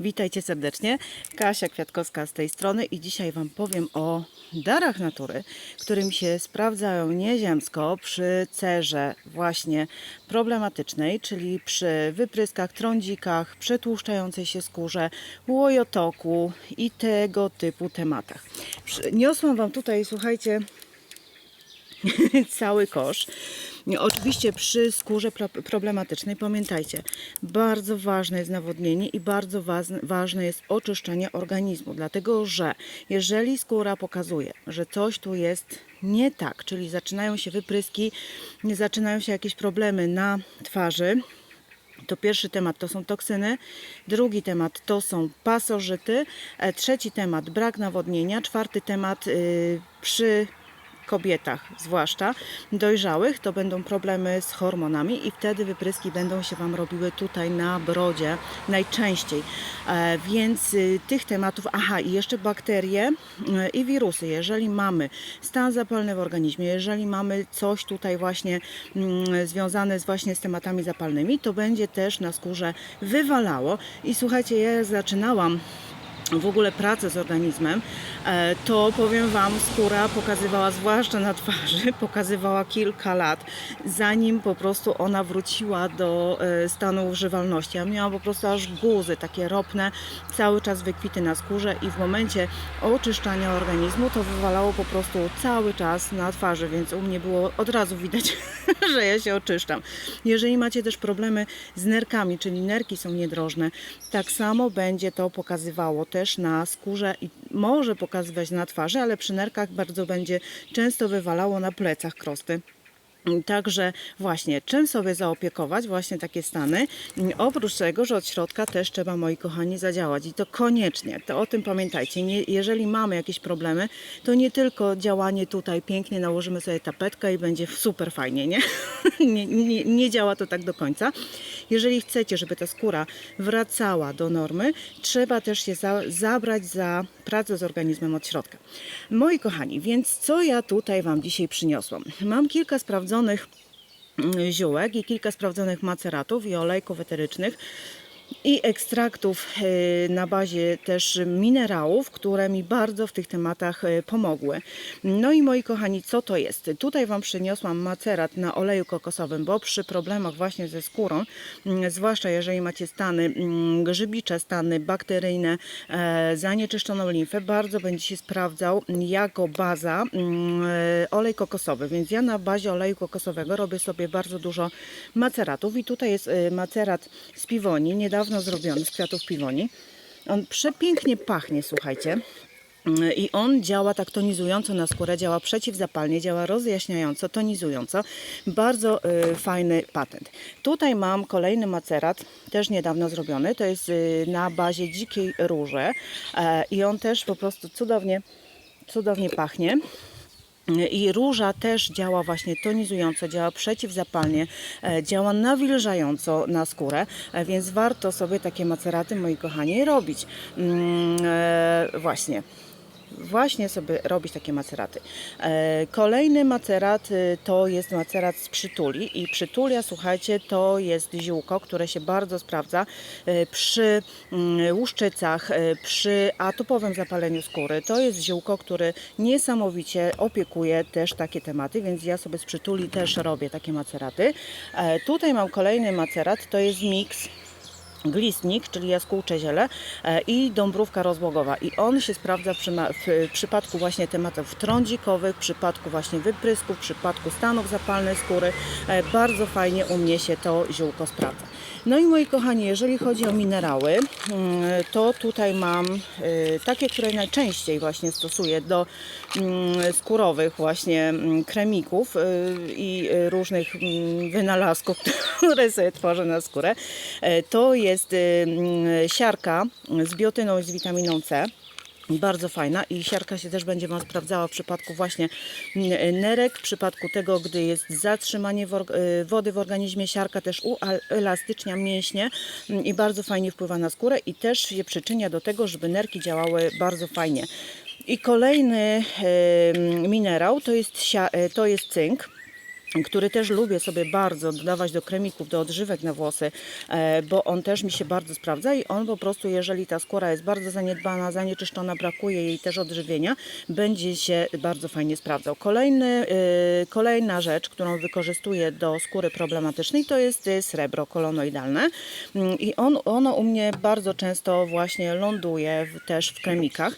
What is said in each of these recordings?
Witajcie serdecznie. Kasia Kwiatkowska z tej strony i dzisiaj Wam powiem o darach natury, którym się sprawdzają nieziemsko przy cerze właśnie problematycznej, czyli przy wypryskach, trądzikach, przetłuszczającej się skórze, łojotoku i tego typu tematach. Niosłam Wam tutaj, słuchajcie, cały kosz. Oczywiście przy skórze pro- problematycznej pamiętajcie, bardzo ważne jest nawodnienie i bardzo ważne jest oczyszczenie organizmu, dlatego że jeżeli skóra pokazuje, że coś tu jest nie tak, czyli zaczynają się wypryski, zaczynają się jakieś problemy na twarzy, to pierwszy temat to są toksyny, drugi temat to są pasożyty, e, trzeci temat brak nawodnienia, czwarty temat y, przy kobietach, zwłaszcza dojrzałych, to będą problemy z hormonami i wtedy wypryski będą się Wam robiły tutaj na brodzie najczęściej. E, więc y, tych tematów, aha i jeszcze bakterie y, i wirusy. Jeżeli mamy stan zapalny w organizmie, jeżeli mamy coś tutaj właśnie mm, związane z właśnie z tematami zapalnymi, to będzie też na skórze wywalało. I słuchajcie, ja zaczynałam w ogóle pracę z organizmem, e, to powiem Wam, skóra pokazywała, zwłaszcza na twarzy, pokazywała kilka lat, zanim po prostu ona wróciła do e, stanu używalności. Ja miałam po prostu aż guzy, takie ropne, cały czas wykwity na skórze i w momencie oczyszczania organizmu to wywalało po prostu cały czas na twarzy, więc u mnie było od razu widać, że ja się oczyszczam. Jeżeli macie też problemy z nerkami, czyli nerki są niedrożne, tak samo będzie to pokazywało też na skórze i może pokazywać na twarzy, ale przy nerkach bardzo będzie często wywalało na plecach krosty. Także właśnie, czym sobie zaopiekować właśnie takie stany? Oprócz tego, że od środka też trzeba, moi kochani, zadziałać i to koniecznie, to o tym pamiętajcie. Nie, jeżeli mamy jakieś problemy, to nie tylko działanie tutaj pięknie nałożymy sobie tapetkę i będzie super fajnie, nie? nie, nie, nie działa to tak do końca. Jeżeli chcecie, żeby ta skóra wracała do normy, trzeba też się za, zabrać za pracę z organizmem od środka. Moi kochani, więc co ja tutaj Wam dzisiaj przyniosłam? Mam kilka sprawdzonych mm, ziółek i kilka sprawdzonych maceratów i olejków eterycznych i ekstraktów e, na bazie też minerałów, które mi bardzo w tych tematach e, pomogły. No i moi kochani, co to jest? Tutaj Wam przyniosłam macerat na oleju kokosowym, bo przy problemach właśnie ze skórą, mm, zwłaszcza jeżeli macie stany mm, grzybicze, stany bakteryjne, e, zanieczyszczoną limfę, bardzo będzie się sprawdzał jako baza mm, olej kokosowy. Więc ja na bazie oleju kokosowego robię sobie bardzo dużo maceratów i tutaj jest macerat z piwoni, niedawno zrobiony z kwiatów piwoni. On przepięknie pachnie, słuchajcie. I on działa tak tonizująco na skórę, działa przeciwzapalnie, działa rozjaśniająco, tonizująco. Bardzo y, fajny patent. Tutaj mam kolejny macerat, też niedawno zrobiony. To jest y, na bazie dzikiej róży e, i on też po prostu cudownie, cudownie pachnie. I róża też działa właśnie tonizująco, działa przeciwzapalnie, e, działa nawilżająco na skórę, e, więc warto sobie takie maceraty, moi kochani, robić. Mm, e, właśnie. Właśnie sobie robić takie maceraty. E, Kolejny macerat y, to jest macerat z przytuli i przytulia, słuchajcie, to jest ziółko, które się bardzo sprawdza e, przy mm, łuszczycach, e, przy atopowym zapaleniu skóry. To jest ziółko, które niesamowicie opiekuje też takie tematy, więc ja sobie z przytuli też robię takie maceraty. E, Tutaj mam kolejny macerat, to jest miks glistnik, czyli jaskółcze ziele e, i dąbrówka rozłogowa. I on się sprawdza w, przypadku właśnie tematów trądzikowych, w przypadku właśnie wyprysków, w przypadku stanów zapalnych skóry. E, Bardzo fajnie u mnie się to ziółko sprawdza. No i moi kochani, jeżeli chodzi o minerały, mm, to tutaj mam e, takie, które najczęściej właśnie stosuję do mm, skórowych właśnie mm, kremików y, i y, różnych wynalazków, które sobie tworzę na skórę. E, To jest y, siarka z biotyną i z witaminą C. Bardzo fajna i siarka się też będzie Wam sprawdzała w przypadku właśnie mm, nerek, w przypadku tego, gdy jest zatrzymanie y, wody w organizmie. Siarka też uelastycznia mięśnie mm, i bardzo fajnie wpływa na skórę i też się przyczynia do tego, żeby nerki działały bardzo fajnie. I kolejny minerał to jest, y, to jest cynk. Który też lubię sobie bardzo dodawać do kremików, do odżywek na włosy, e, bo on też mi się bardzo sprawdza i on po prostu, jeżeli ta skóra jest bardzo zaniedbana, zanieczyszczona, brakuje jej też odżywienia, będzie się bardzo fajnie sprawdzał. Kolejny, e, kolejna rzecz, którą wykorzystuję do skóry problematycznej, to jest e, srebro kolonoidalne Mm, i on, ono u mnie bardzo często właśnie ląduje też w kremikach,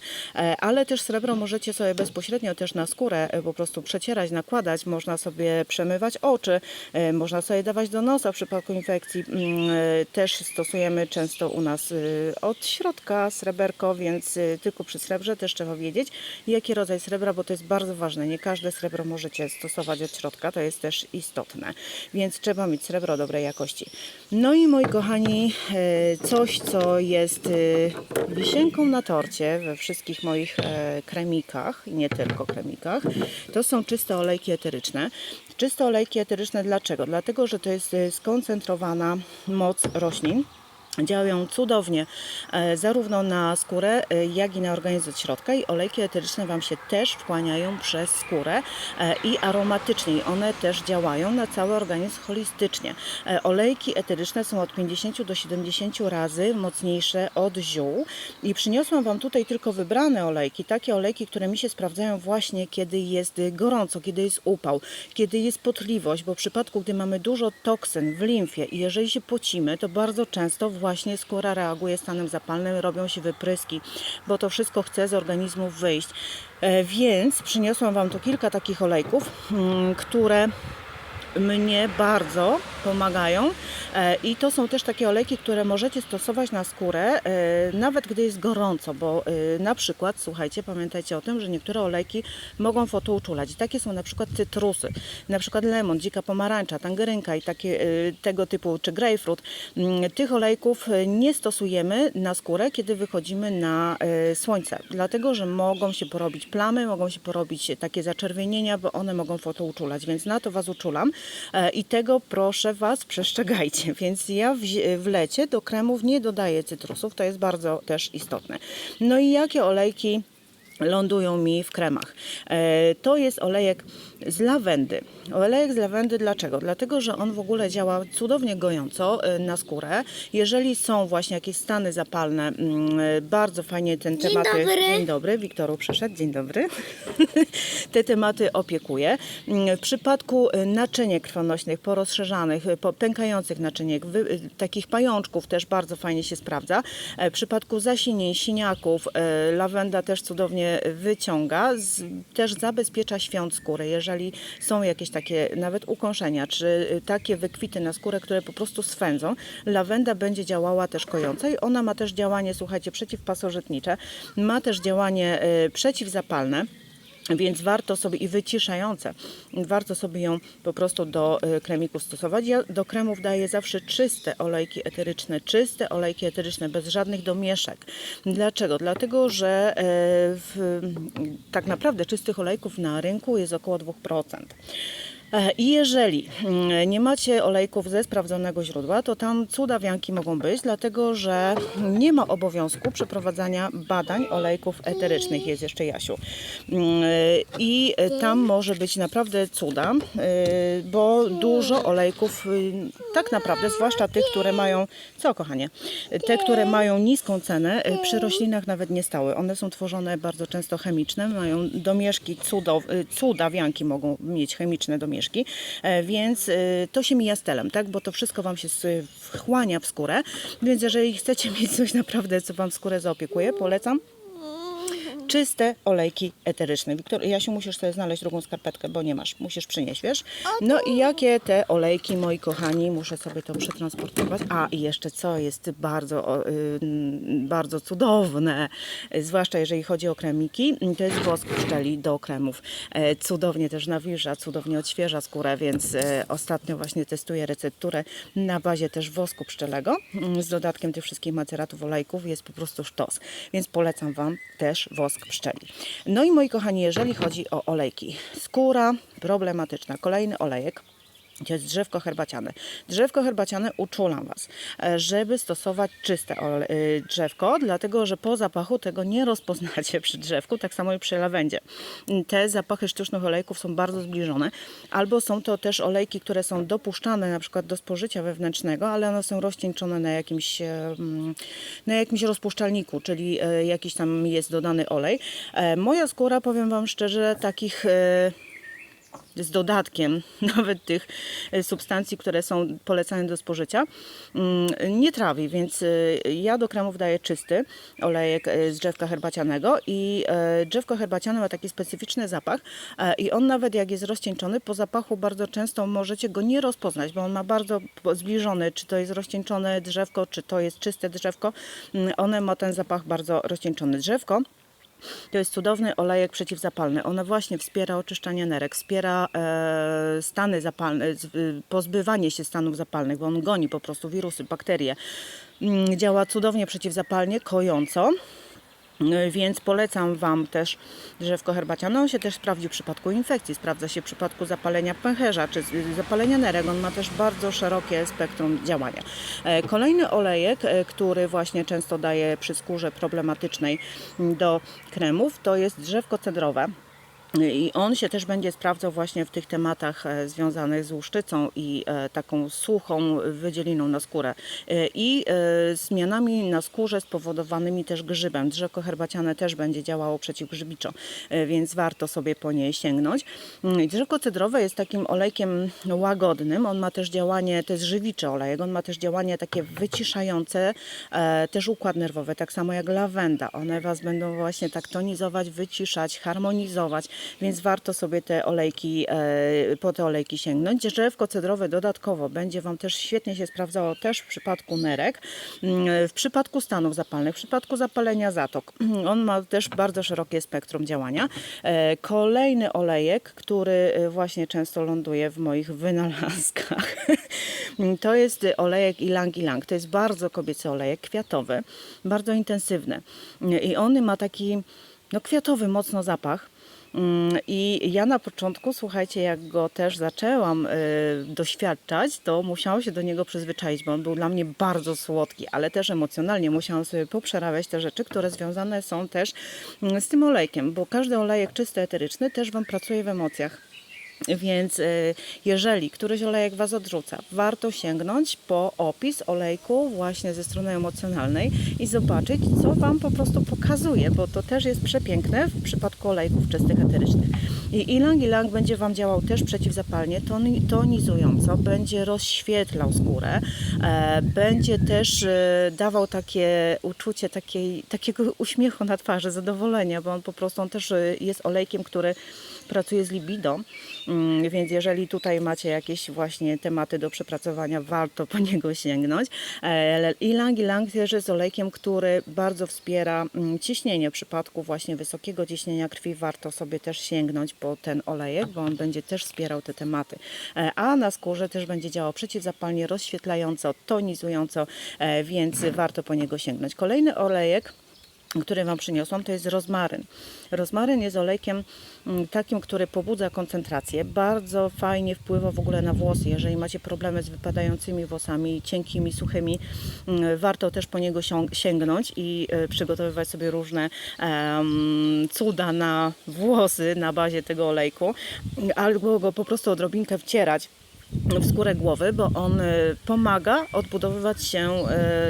ale też srebro możecie sobie bezpośrednio też na skórę po prostu przecierać, nakładać, można sobie przemywać oczy, e, można sobie dawać do nosa w przypadku infekcji. Mm, e, Też stosujemy często u nas e, od środka sreberko, więc tylko przy srebrze też trzeba wiedzieć, jaki rodzaj srebra, bo to jest bardzo ważne. Nie każde srebro możecie stosować od środka, to jest też istotne, więc trzeba mieć srebro dobrej jakości. No i moi kochani, coś co jest wisienką na torcie we wszystkich moich kremikach, nie tylko kremikach, to są czyste olejki eteryczne. Czyste olejki eteryczne dlaczego? Dlatego, że to jest e, skoncentrowana moc roślin. Działają cudownie e, zarówno na skórę, e, jak i na organizm od środka i olejki eteryczne Wam się też wchłaniają przez skórę e, i aromatycznie. One też działają na cały organizm holistycznie. Olejki eteryczne są od 50 do 70 razy mocniejsze od ziół i przyniosłam Wam tutaj tylko wybrane olejki, takie olejki, które mi się sprawdzają właśnie kiedy jest gorąco, kiedy jest upał, kiedy jest potliwość, bo w przypadku, gdy mamy dużo toksyn w limfie i jeżeli się pocimy, to bardzo często właśnie skóra reaguje stanem zapalnym, robią się wypryski, bo to wszystko chce z organizmu wyjść. E, Więc przyniosłam Wam tu kilka takich olejków, mm, które mnie bardzo pomagają E, i to są też takie olejki, które możecie stosować na skórę e, nawet gdy jest gorąco, bo e, na przykład, słuchajcie, pamiętajcie o tym, że niektóre olejki mogą fotouczulać. I takie są na przykład cytrusy, na przykład lemon, dzika pomarańcza, tangerynka i takie tego typu, czy grapefruit. Mm, Tych olejków nie stosujemy na skórę, kiedy wychodzimy na słońce, dlatego, że mogą się porobić plamy, mogą się porobić takie zaczerwienienia, bo one mogą fotouczulać, więc na to Was uczulam i tego proszę Was przestrzegajcie. Więc ja w, w lecie do kremów nie dodaję cytrusów, to jest bardzo też istotne. No i jakie olejki lądują mi w kremach. E, To jest olejek z lawendy. Olejek z lawendy dlaczego? Dlatego, że on w ogóle działa cudownie gojąco e, na skórę. Jeżeli są właśnie jakieś stany zapalne, mm, bardzo fajnie ten Dzień tematy... dobry. Dzień dobry, Wiktoru przyszedł, dzień dobry. Te tematy opiekuję. Mm, W przypadku y, naczyniek krwonośnych, porozszerzanych, y, pękających naczyniek, y, takich pajączków też bardzo fajnie się sprawdza. E, W przypadku zasinień, siniaków, e, lawenda też cudownie wyciąga, też zabezpiecza świąt skóry. Jeżeli są jakieś takie nawet ukąszenia, czy y, takie wykwity na skórę, które po prostu swędzą, lawenda będzie działała też kojąco i ona ma też działanie, słuchajcie, przeciwpasożytnicze, ma też działanie y, przeciwzapalne. Więc warto sobie i wyciszające, warto sobie ją po prostu do y, kremików stosować. Ja do kremów daję zawsze czyste olejki eteryczne, czyste olejki eteryczne, bez żadnych domieszek. Dlaczego? Dlatego, że e, w, tak naprawdę czystych olejków na rynku jest około 2%. E, I jeżeli mm, nie macie olejków ze sprawdzonego źródła, to tam cudawianki mogą być, dlatego że nie ma obowiązku przeprowadzania badań olejków eterycznych, jest jeszcze Jasiu. Mm, I tam może być naprawdę cuda, y, bo dużo olejków, y, tak naprawdę, zwłaszcza tych, które mają, co kochanie, te, które mają niską cenę, y, przy roślinach nawet nie stały. One są tworzone bardzo często chemiczne, mają domieszki, cudow, y, cudawianki mogą mieć chemiczne domieszki, e, więc y, to się mija stylem, tak, bo to wszystko Wam się wchłania w skórę, więc jeżeli chcecie mieć coś naprawdę, co Wam skórę zaopiekuje, polecam czyste olejki eteryczne. Wiktor, Jasiu, musisz sobie znaleźć drugą skarpetkę, bo nie masz. Musisz przynieść, wiesz? No i jakie te olejki, moi kochani, muszę sobie to przetransportować. A i jeszcze co jest bardzo, y, bardzo cudowne, zwłaszcza jeżeli chodzi o kremiki, to jest wosk pszczeli do kremów. E, Cudownie też nawilża, cudownie odświeża skórę, więc e, ostatnio właśnie testuję recepturę na bazie też wosku pszczelego mm, z dodatkiem tych wszystkich maceratów, olejków. Jest po prostu sztos, więc polecam Wam też wosk pszczeli. No i moi kochani, jeżeli chodzi o olejki, skóra problematyczna, kolejny olejek To jest drzewko herbaciane. Drzewko herbaciane uczulam Was, e, żeby stosować czyste y, drzewko, dlatego że po zapachu tego nie rozpoznacie przy drzewku, tak samo i przy lawendzie. Te zapachy sztucznych olejków są bardzo zbliżone, albo są to też olejki, które są dopuszczane na przykład do spożycia wewnętrznego, ale one są rozcieńczone na jakimś, e, mm, na jakimś rozpuszczalniku, czyli e, jakiś tam jest dodany olej. E, Moja skóra, powiem Wam szczerze, takich e, z dodatkiem nawet tych e, substancji, które są polecane do spożycia, mm, nie trawi, więc e, ja do kremów daję czysty olejek e, z drzewka herbacianego i drzewko herbaciane ma taki specyficzny zapach i on nawet jak jest rozcieńczony, po zapachu bardzo często możecie go nie rozpoznać, bo on ma bardzo zbliżony, czy to jest rozcieńczone drzewko, czy to jest czyste drzewko, Mm, one ma ten zapach bardzo rozcieńczony. Drzewko to jest cudowny olejek przeciwzapalny. Ono właśnie wspiera oczyszczanie nerek, wspiera e, stany zapalne, pozbywanie się stanów zapalnych, bo on goni po prostu wirusy, bakterie. Mm, Działa cudownie przeciwzapalnie, kojąco. Y, Więc polecam Wam też drzewko herbaciane. On się też sprawdzi w przypadku infekcji, sprawdza się w przypadku zapalenia pęcherza czy zapalenia nerek. On ma też bardzo szerokie spektrum działania. E, Kolejny olejek, e, który właśnie często daję przy skórze problematycznej do kremów, to jest drzewko cedrowe. I on się też będzie sprawdzał właśnie w tych tematach e, związanych z łuszczycą i e, taką suchą wydzieliną na skórę. E, I zmianami na skórze spowodowanymi też grzybem. Drzewko herbaciane też będzie działało przeciwgrzybiczo, więc warto sobie po niej sięgnąć. Mm, Drzewko cedrowe jest takim olejkiem łagodnym. On ma też działanie, to jest żywiczy olejek, on ma też działanie takie wyciszające, też układ nerwowy, tak samo jak lawenda. One Was będą właśnie tak tonizować, wyciszać, harmonizować, więc warto sobie te olejki, e, po te olejki sięgnąć. Drzewko cedrowe dodatkowo będzie Wam też świetnie się sprawdzało też w przypadku nerek, mm, w przypadku stanów zapalnych, w przypadku zapalenia zatok. On ma też bardzo szerokie spektrum działania. E, Kolejny olejek, który e, właśnie często ląduje w moich wynalazkach, to jest olejek ilang ilang. To jest bardzo kobiecy olejek, kwiatowy, bardzo intensywny. I on ma taki no, kwiatowy mocno zapach. I ja na początku, słuchajcie, jak go też zaczęłam y, doświadczać, to musiałam się do niego przyzwyczaić, bo on był dla mnie bardzo słodki, ale też emocjonalnie musiałam sobie poprzerabiać te rzeczy, które związane są też mm, z tym olejkiem, bo każdy olejek czysty eteryczny też Wam pracuje w emocjach. Więc y, jeżeli któryś olejek Was odrzuca, warto sięgnąć po opis olejku właśnie ze strony emocjonalnej i zobaczyć, co Wam po prostu pokazuje, bo to też jest przepiękne w przypadku olejków czystych eterycznych. I ilang ilang będzie Wam działał też przeciwzapalnie, toni- tonizująco, będzie rozświetlał skórę, e, będzie też e, dawał takie uczucie takiej, takiego uśmiechu na twarzy, zadowolenia, bo on po prostu on też e, jest olejkiem, który pracuje z libido, Mm, więc jeżeli tutaj macie jakieś właśnie tematy do przepracowania, warto po niego sięgnąć. E, Ilang Ilang też jest olejkiem, który bardzo wspiera mm, ciśnienie. W przypadku właśnie wysokiego ciśnienia krwi warto sobie też sięgnąć po ten olejek, bo on będzie też wspierał te tematy. E, A na skórze też będzie działał przeciwzapalnie, rozświetlająco, tonizująco, e, więc warto po niego sięgnąć. Kolejny olejek który Wam przyniosłam, to jest rozmaryn. Rozmaryn jest olejkiem mm, takim, który pobudza koncentrację. Bardzo fajnie wpływa w ogóle na włosy. Jeżeli macie problemy z wypadającymi włosami, cienkimi, suchymi, mm, warto też po niego sięgnąć i e, przygotowywać sobie różne em, cuda na włosy na bazie tego olejku, albo go po prostu odrobinkę wcierać w skórę głowy, bo on y, pomaga odbudowywać się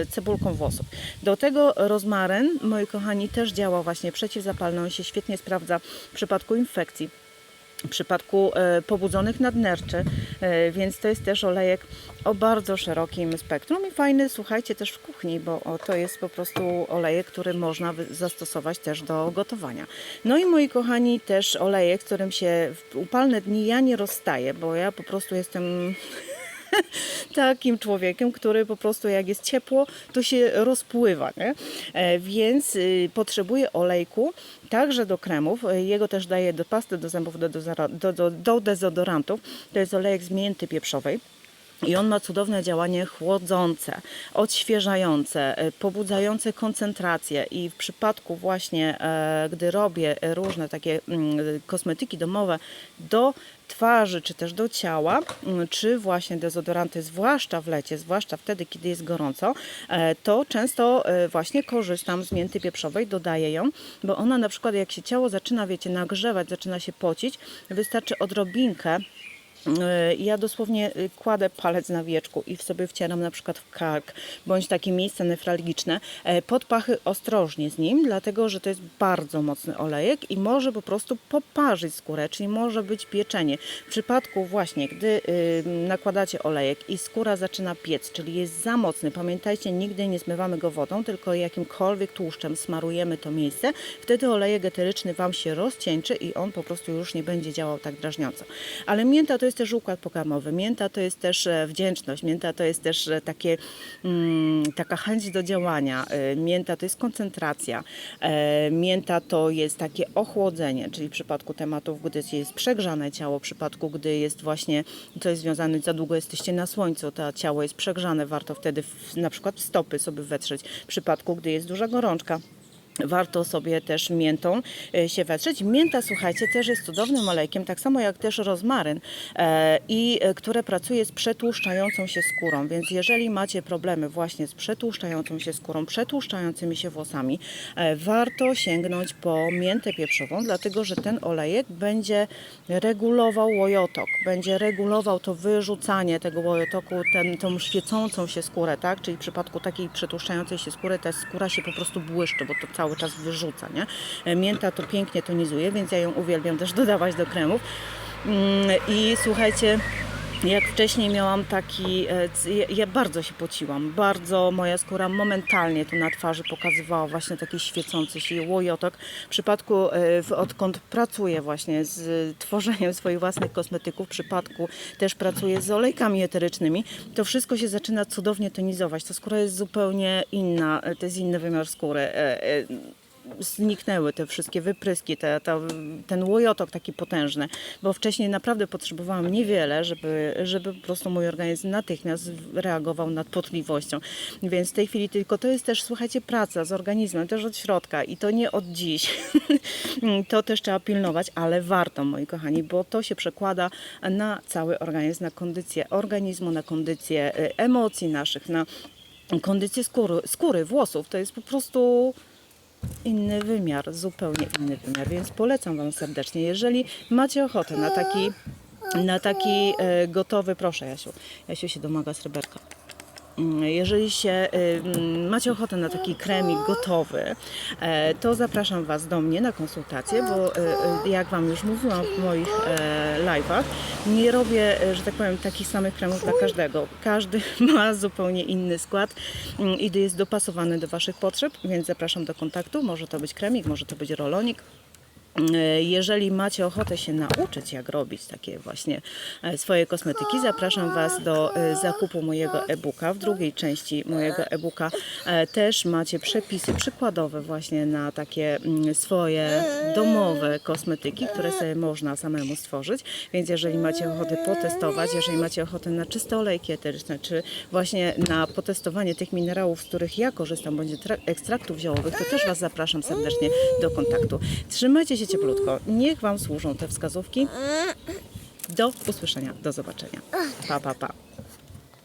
y, cebulką włosów. Do tego rozmaryn, moi kochani, też działa właśnie przeciwzapalny. On się świetnie sprawdza w przypadku infekcji. W przypadku e, pobudzonych nadnerczy, e, więc to jest też olejek o bardzo szerokim spektrum i fajny, słuchajcie, też w kuchni, bo to jest po prostu olejek, który można zastosować też do gotowania. No i moi kochani, też olejek, którym się w upalne dni ja nie rozstaję, bo ja po prostu jestem takim człowiekiem, który po prostu jak jest ciepło, to się rozpływa, nie? E, więc y, potrzebuje olejku także do kremów. E, Jego też daję do pasty do zębów, do, do, do, do dezodorantów. To jest olejek z mięty pieprzowej. I on ma cudowne działanie chłodzące, odświeżające, e, pobudzające koncentrację. I w przypadku właśnie, e, gdy robię różne takie mm, kosmetyki domowe do twarzy, czy też do ciała, mm, czy właśnie dezodoranty, zwłaszcza w lecie, zwłaszcza wtedy, kiedy jest gorąco, e, to często e, właśnie korzystam z mięty pieprzowej, dodaję ją, bo ona na przykład jak się ciało zaczyna, wiecie, nagrzewać, zaczyna się pocić, wystarczy odrobinkę E, Ja dosłownie y, kładę palec na wieczku i w sobie wcieram na przykład w kark, bądź takie miejsca nefralgiczne. E, Pod pachy ostrożnie z nim, dlatego że to jest bardzo mocny olejek i może po prostu poparzyć skórę, czyli może być pieczenie. W przypadku właśnie, gdy y, nakładacie olejek i skóra zaczyna piec, czyli jest za mocny, pamiętajcie, nigdy nie zmywamy go wodą, tylko jakimkolwiek tłuszczem smarujemy to miejsce, wtedy olejek eteryczny Wam się rozcieńczy i on po prostu już nie będzie działał tak drażniąco. Ale mięta to jest też układ pokarmowy, mięta to jest też e, wdzięczność, mięta to jest też e, takie, mm, taka chęć do działania, e, mięta to jest koncentracja, mięta to jest takie ochłodzenie, czyli w przypadku tematów, gdy jest przegrzane ciało, w przypadku, gdy jest właśnie, jest związane, za długo jesteście na słońcu, to ciało jest przegrzane, warto wtedy na przykład stopy sobie wetrzeć, w przypadku, gdy jest duża gorączka. Warto sobie też miętą e, się wetrzeć. Mięta, słuchajcie, też jest cudownym olejkiem, tak samo jak też rozmaryn, e, i e, które pracuje z przetłuszczającą się skórą. Więc jeżeli macie problemy właśnie z przetłuszczającą się skórą, przetłuszczającymi się włosami, warto sięgnąć po miętę pieprzową, dlatego że ten olejek będzie regulował łojotok, będzie regulował to wyrzucanie tego łojotoku, ten, tą świecącą się skórę, tak? Czyli w przypadku takiej przetłuszczającej się skóry, ta skóra się po prostu błyszczy, bo to cały czas wyrzuca, nie? E, Mięta to pięknie tonizuje, więc ja ją uwielbiam też dodawać do kremów. Mm, I słuchajcie, jak wcześniej miałam taki, e, ja- bardzo się pociłam, bardzo moja skóra momentalnie tu na twarzy pokazywała właśnie taki świecący się łojotok. W przypadku, e, odkąd pracuję właśnie z tworzeniem swoich własnych kosmetyków, w przypadku też pracuję z olejkami eterycznymi, to wszystko się zaczyna cudownie tonizować. Ta skóra jest zupełnie inna, e, to jest inny wymiar skóry. Zniknęły te wszystkie wypryski, te, ten łojotok taki potężny, bo wcześniej naprawdę potrzebowałam niewiele, żeby, żeby po prostu mój organizm natychmiast reagował nadpotliwością. Więc w tej chwili tylko to jest też, słuchajcie, praca z organizmem, też od środka i to nie od dziś. to też trzeba pilnować, ale warto, moi kochani, bo to się przekłada na cały organizm, na kondycję organizmu, na kondycję y, emocji naszych, na kondycję skóry, skóry włosów. To jest po prostu inny wymiar, zupełnie inny wymiar, więc polecam Wam serdecznie. Jeżeli macie ochotę na taki, na taki e, gotowy, proszę Jasiu, Jasiu się domaga sreberka. Jeżeli się y, macie ochotę na taki kremik gotowy, e, to zapraszam Was do mnie na konsultację, bo e, jak Wam już mówiłam w moich e, live'ach, nie robię, że tak powiem, takich samych kremów dla każdego. Każdy ma zupełnie inny skład mm, i jest dopasowany do Waszych potrzeb, więc zapraszam do kontaktu. Może to być kremik, może to być rolonik. E, Jeżeli macie ochotę się nauczyć, jak robić takie właśnie e, swoje kosmetyki, zapraszam Was do e, zakupu mojego e-booka. W drugiej części mojego e-booka też macie przepisy przykładowe właśnie na takie mm, swoje domowe kosmetyki, które sobie można samemu stworzyć. Więc jeżeli macie ochotę potestować, jeżeli macie ochotę na czyste olejki eteryczne, czy właśnie na potestowanie tych minerałów, z których ja korzystam, bądź tra- ekstraktów ziołowych, to też Was zapraszam serdecznie do kontaktu. Trzymajcie się cieplutko. Niech Wam służą te wskazówki. Do usłyszenia, do zobaczenia. Pa, pa, pa.